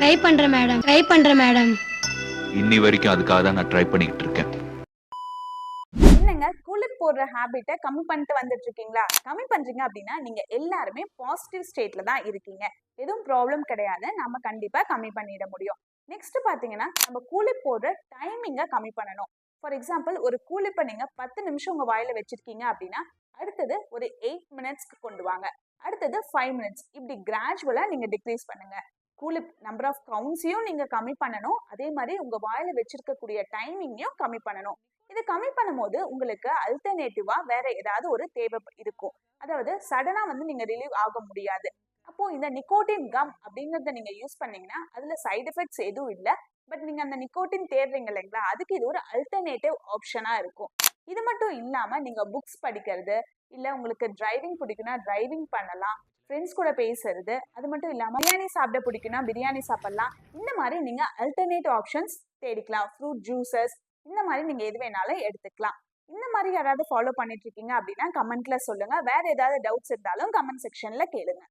Try பண்றேன் madam try பண்றேன் madam இன்னி வரைக்கும் அதுக்காக தான் நான் ட்ரை பண்ணிக்கிட்டு இருக்கேன். என்னங்க குளிர் போடுற ஹாபிட்டை கம்மி பண்ணிட்டு வந்துட்டு இருக்கீங்களா? கம்மி பண்றீங்க அப்படின்னா நீங்க எல்லாருமே பாசிட்டிவ் ஸ்டேட்ல தான் இருக்கீங்க. எதுவும் ப்ராப்ளம் கிடையாது. நம்ம கண்டிப்பா கம்மி பண்ணிட முடியும். நெக்ஸ்ட் பாத்தீங்கன்னா நம்ம கூலிப் போடுற டைமிங்கை கம்மி பண்ணணும். ஃபார் எக்ஸாம்பிள் ஒரு கூலிப்பை நீங்க பத்து நிமிஷம் உங்க வாயில வச்சிருக்கீங்க அப்படின்னா அடுத்தது ஒரு எயிட் மினிட்ஸ்க்கு கொண்டு வாங்க. அடுத்தது ஃபைவ் மினிட்ஸ் இப்படி கிராஜுவலா நீங்க டிக்ரீஸ் பண்ணுங்க. கூலி நம்பர் ஆஃப் கவுண்ட்ஸையும் நீங்க கம்மி பண்ணணும். அதே மாதிரி உங்க வாயில வச்சிருக்கக்கூடிய டைமிங்கையும் கம்மி பண்ணணும். இது கம்மி பண்ணும்போது உங்களுக்கு அல்டர்னேட்டிவா வேற ஏதாவது ஒரு தேவை இருக்கும். அதாவது சடனா வந்து நீங்க ரிலீவ் ஆக முடியாது. அப்போ இந்த நிக்கோட்டின் கம் அப்படிங்கறத நீங்க யூஸ் பண்ணீங்கன்னா அதுல சைடு எஃபெக்ட்ஸ் எதுவும் இல்லை. பட் நீங்க அந்த நிக்கோட்டின் தேடுறீங்க இல்லைங்களா? அதுக்கு இது ஒரு அல்டர்னேட்டிவ் ஆப்ஷனா இருக்கும். இது மட்டும் இல்லாமல் நீங்கள் புக்ஸ் படிக்கிறது இல்லை உங்களுக்கு டிரைவிங் பிடிக்குன்னா டிரைவிங் பண்ணலாம் ஃப்ரெண்ட்ஸ் கூட பேசுறது அது மட்டும் இல்லாமல் பிரியாணி சாப்பிட பிடிக்குன்னா பிரியாணி சாப்பிடலாம். இந்த மாதிரி நீங்கள் அல்டர்னேட் ஆப்ஷன்ஸ் தேடிக்கலாம். ஃப்ரூட் ஜூசஸ் இந்த மாதிரி நீங்கள் எது வேணாலும் எடுத்துக்கலாம். இந்த மாதிரி யாராவது ஃபாலோ பண்ணிட்டு இருக்கீங்க அப்படின்னா கமெண்ட்ல சொல்லுங்க. வேற ஏதாவது டவுட்ஸ் இருந்தாலும் கமெண்ட் செக்ஷன்ல கேளுங்க.